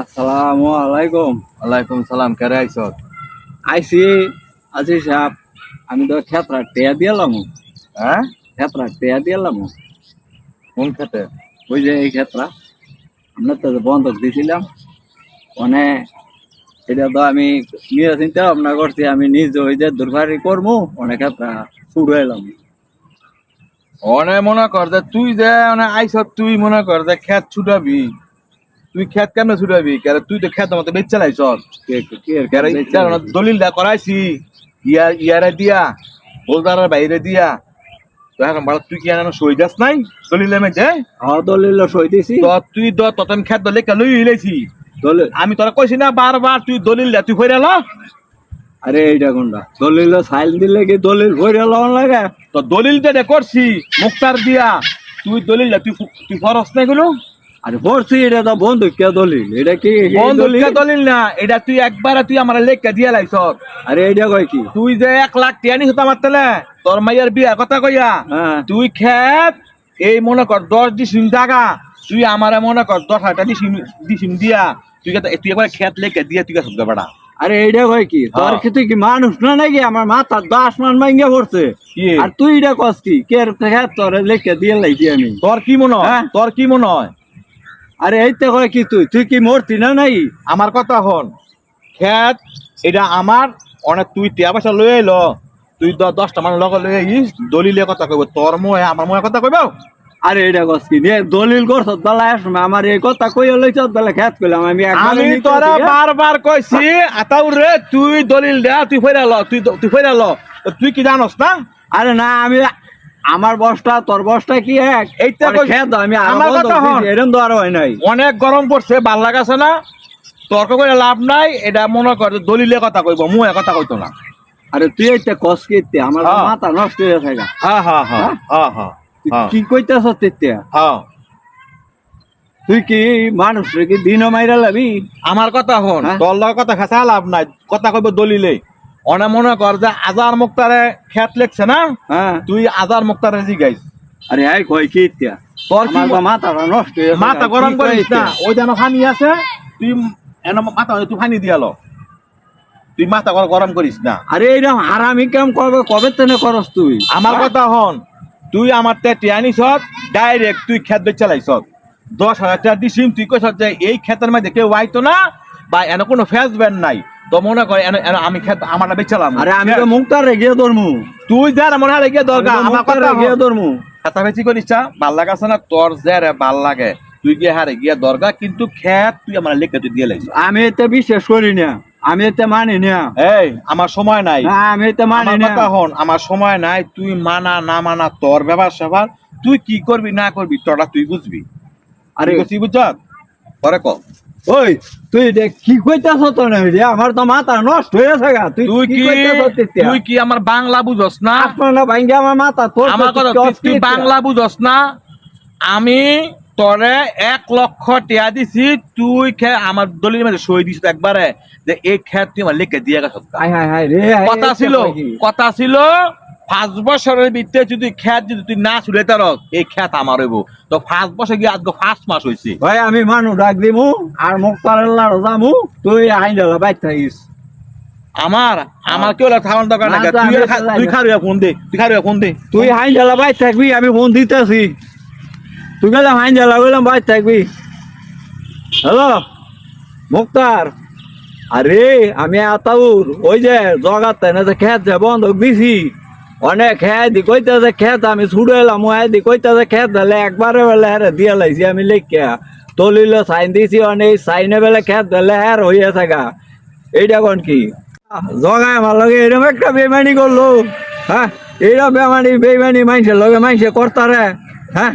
আসসালামু আলাইকুম। ওয়ালাইকুম সালাম কেরে আইছ? আইসি আজি সাহেব। আমি তো ক্ষেত্রা টেয়া দিলাম হ্যাঁ? ক্ষেত্রা টেয়া দিলাম কোন খেতে? ওই যে এই ক্ষেত্রা আমরা তো বন্ধক দিছিলাম। মানে এটা তো আমি নিয়ে চিন্তা ভাবনা করছি আমি নিজে ওই যে দুর্বারি করব অনেক ক্ষেত্রা শুরু এলাম অনে মনে কর যে তুই যে মানে আইছ তুই মনে কর যে খেত ছুটাবি। তুই খেত কেমনে ছুটাবি কেন তুই তো খেত মতো বেচ চালাইছ দলিল দা করাইছি ইয়া ইয়ারে দিয়া বোলদারের বাইরে দিয়া। তুই কি এনে সই যাস নাই? দলিল এমে যে দলিল সই দিছি। তো তুই দ ততন খেত দলে দলিল? আমি তোরা কইছি না বারবার তুই দলিল দে তুই ফেরে ল। আরে এইটা কোনটা দলিল সাইল দিলে কি দলিল লওয়ান লাগে? তো দলিল দে করছি মুক্তার দিয়া। তুই দলিল দে তুই তুই ফরস নাই গুলো আরে ভরছি এটা তো বন্ধুক কে দলিল। এটা কি বন্ধুকে দলিল? না এটা তুই একবারে তুই আমার লেখা দিয়া লাইছ আরে এইটা কয় কি? তুই যে এক লাখ টিয়া নিছ আমার তেলে তোর মাইয়ার বিয়া কথা কইয়া হ্যাঁ। তুই খেত এই মনে কর দশ দিছিম জাগা তুই আমারে মনে কর দশ হাজার দিছিম দিছিম দিয়া তুই কে- তুই একবার খেত লেখা দিয়া তুই শব্দ বেড়া আরে এইটা কয় কি? তোর হ্যাঁ। কি তুই কি মানুষ না নাকি? আমার মাথা দশ মান ভাঙ্গে পড়ছে। আর তুই এটা কস কি? কে তোর লেখে দিয়ে লাইছি আমি তোর কি মনে হয়? হ্যাঁ? তোর কি মনে হয়? আরে এইতে কয় কি তুই? তুই কি মরতি না নাই? আমার কথা হন। খেত এটা আমার অনেক তুই টিয়া পয়সা লই আইল। তুই দশটা মানুষ লগে লই আইস দলিলে কথা কইব তোর ময়ে আমার ময়ে কথা কইব? আরে এটা কস কি? নে দলিল করছ বেলা আসবে আমার এই কথা কই লইছ বেলা খেত কইলাম আমি আমি তোরা হ্যাঁ? বারবার কইছি আতাউ রে তুই দলিল দে তুই ফেরা ল তুই তুই ফেরা ল। তুই কি জানোস না? আরে না আমি আমার বসটা তোর বসটা কি এক? এইটা খেত আমি আমার কথা হন। এরকম তো আর হয় নাই। অনেক গরম পড়ছে ভালো লাগাছে না। তর্ক করে লাভ নাই এটা মনে কর দলিলে কথা কইব মুয়ে কথা কইতো না। আরে তুই এইটা কস কি? আমার হ্যাঁ। মাথা নষ্ট হয়ে থাকে হ্যাঁ হ্যাঁ হ্যাঁ হ্যাঁ? হ্যাঁ হ্যাঁ কি কইতাছ তেতিয়া হ্যাঁ। তুই কি মানুষ কি দিনও মাইরা লাবি? আমার কথা হন হ্যাঁ? তোর লগে কথা খেসা লাভ নাই। কথা কইব দলিলে। অনে মনে কর যে আজার মুক্তারে খেত লেখছে না? হ্যাঁ। তুই আজার মুক্তারে জিগাইস। আরে এই কই কি এতিয়া তোর কি তো নষ্ট হয়ে। মাথা গরম করিস না? ওই যেন ফানি আছে তুই এন মাথা তুই ফানি দিয়ালো তুই মাথা গর- গরম করিস না। আরে এইরকম হারামি কাম কবে কবে তেনে করস তুই? আমার কথা হন তুই আমার তে আনিস ডাইরেক্ট তুই খেত বেচ চালাইছ দশ হাজার টাকা দিছিম তুই কইস যে এই ক্ষেতের মধ্যে কেউ আইতো না বা এন কোনো ফেস ব্যান নাই। তো মনে কর আমি খেত আমার বেচালাম আরে আমি তো ধরমু। তুই যা রে মনে হয় গিয়ে দরকার আমার কথা ধরমু। খাতা বেচি করিস ভালো লাগাছে না? তোর যে রে ভালো লাগে। তুই গিয়ে হারে গিয়ে দরকার কিন্তু খেত তুই আমার লেখা তুই দিয়ে লাইছ আমি এতে বিশ্বাস করি না। আমি এতে মানি না। এই আমার সময় নাই। আমি এতে মানি না। হন আমার সময় নাই। তুই মানা না মানা তোর স্যাপার তুই কি করবি না করবি তোরা তুই বুঝবি। আরে তুই বুঝছ? পরে ক। ওই তুই কি কইতাছ তো না রে আমার তো মাথা নষ্ট হয়ে গেছে তুই তুই কি তুই কি আমার বাংলা বুঝস না? আপনার ভাঙ্গে আমার মাথা তোর আমার কথা তুই- বাংলা বুঝস না? আমি তোরে এক লক্ষ টিয়া দিছি তুই খে আমার দলিল মধ্যে সই দিস একবারে যে এই খেত তুই আমার লিখে দিয়ে গেছ। কথা ছিল কথা ছিল পাঁচ বছরের ভিতরে যদি খেত যদি তুই না ছুড়ে তার এই খেত আমার হইব। তো পাঁচ বছর গিয়ে আজকে ফার্স্ট মাস হয়েছে ভাই আমি মানুষ ডাক দিমু আর মুক্তার লাড়ো যামু তুই আইন বাইর থাকিস। আমার আমার কেউ থাকার দরকার না তুই খারুয়া ফোন দে তুই খারুয়া ফোন দে। তুই হাইন বাইর থাকবি আমি ফোন দিতেছি। তুই গেলাম হাইন দিলা গেলাম বাইর থাকবি। হ্যালো মুক্তার। আরে আমি আতাউর ওই যে জগাতে না যে খেত যে বন্ধক দিছি। অনেক খেয়ে দি কইতে খেত আমি ছুড়ে এলাম ওই দি কইতে খেত দিলে একবারে বেলে হ্যাঁ দিয়ে লাইছি আমি লেখিয়া তলিল সাইন দিছি অনেক সাইনে বেলে খেত দিলে হ্যাঁ হইয়া থাকা এইটা কোন কি? জগায় আমার লগে এরকম একটা বেমানি করল। হ্যাঁ এইরকম বেমানি বেমানি মাইনসের লগে মাইনসে করতারে। হ্যাঁ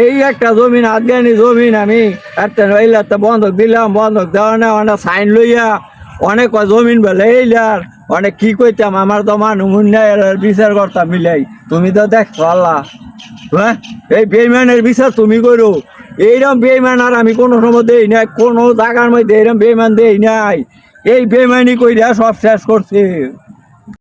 এই একটা জমিন, আদগানি জমিন আমি একটা বন্ধক দিলাম, বন্ধক দেওয়া না অনেক সাইন লইয়া অনেক জমিন বেলে এইলার অনেক কি কইতাম, আমার তো মানুষ বিচার করতাম, মিলাই। তুমি তো দেখ আল্লাহ হ্যাঁ? এই বেইমানের বিচার তুমি করো। এইরকম বেইমান আর আমি কোনো সময় দেই নাই, কোনো জায়গার মধ্যে এইরকম বেইমান দেই নাই। এই বেইমানি কইরা সব শেষ করছে।